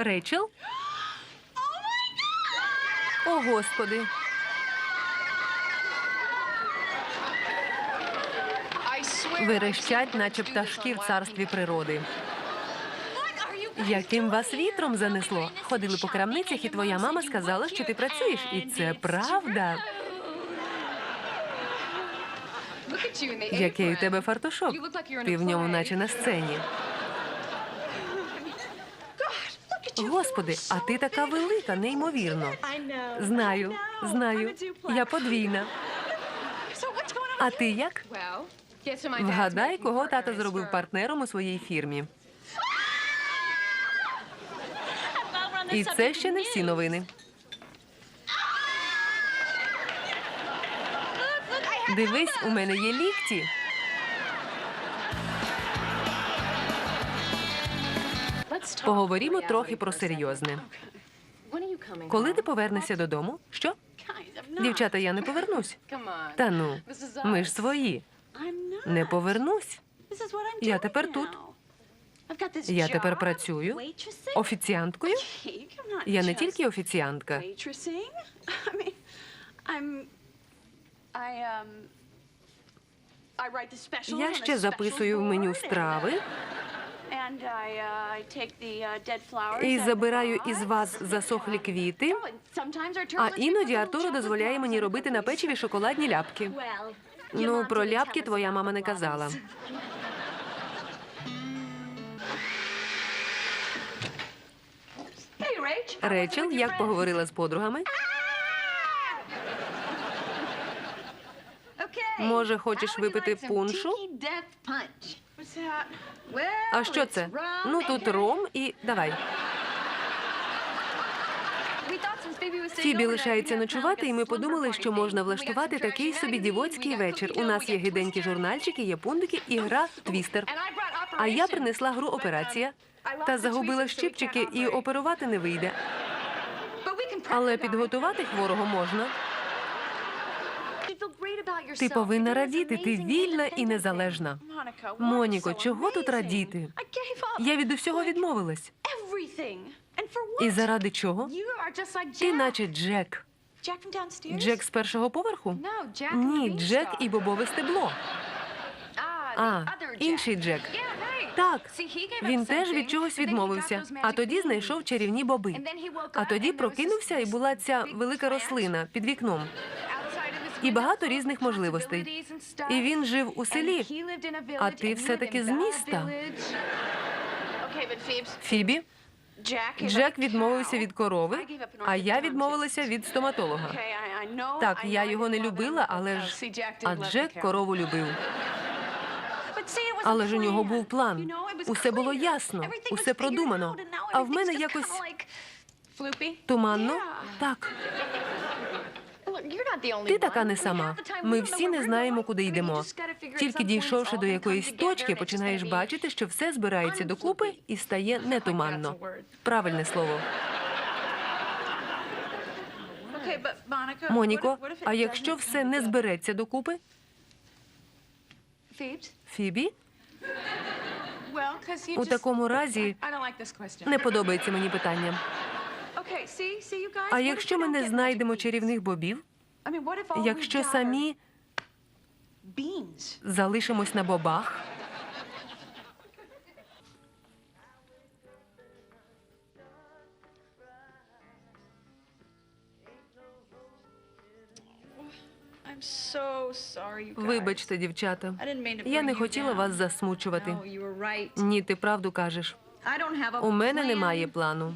Рейчел? О, господи. Верещать, наче пташки в царстві природи. Яким вас вітром занесло? Ходили по крамницях, і твоя мама сказала, що ти працюєш. І це правда. Який у тебе фартушок? Ти в ньому наче на сцені. Господи, а ти така велика, неймовірно. Знаю, знаю. Я подвійна. А ти як? Вгадай, кого тато зробив партнером у своїй фірмі. І це ще не всі новини. Дивись, у мене є лікті. Поговоримо трохи про серйозне. Коли ти повернешся додому? Що? Дівчата, я не повернусь. Та ну, ми ж свої. Не повернусь. Я тепер тут. Я тепер працюю офіціанткою. Я не тільки офіціантка. Я ще записую в меню страви і забираю із вас засохлі квіти. А іноді Артуру дозволяє мені робити на печиві шоколадні ляпки. Ну, про ляпки твоя мама не казала. Речел, як поговорила з подругами? Може, хочеш випити пуншу? А що це? Ну тут ром і давай. Фібі лишається ночувати, і ми подумали, що можна влаштувати такий собі дівоцький вечір. У нас є гиденькі журнальчики, є пундики і гра твістер. А я принесла гру операція та загубила щипчики, і оперувати не вийде. Але підготувати хворого можна. Ти повинна радіти. Ти вільна і незалежна. Моніко, чого тут радіти? Я від усього відмовилась. І заради чого? Ти наче Джек. Джек з першого поверху? Ні, Джек і бобове стебло. А, інший Джек. Так, він теж від чогось відмовився, а тоді знайшов чарівні боби. А тоді прокинувся, і була ця велика рослина під вікном. І багато різних можливостей. І він жив у селі. А ти все-таки з міста. Фібі, Джек відмовився від корови, а я відмовилася від стоматолога. Так, я його не любила, але ж а Джек корову любив. Але ж у нього був план. Усе було ясно, усе продумано. А в мене якось туманно. Так, ти така не сама. Ми всі не знаємо, куди йдемо. Тільки дійшовши до якоїсь точки, починаєш бачити, що все збирається докупи і стає не туманно. Правильне слово. Моніко, а якщо все не збереться докупи? Фібі? У такому разі не подобається мені питання. А якщо ми не знайдемо чарівних бобів, якщо самі залишимось на бобах, вибачте, дівчата, я не хотіла вас засмучувати. Ні, ти правду кажеш. У мене немає плану.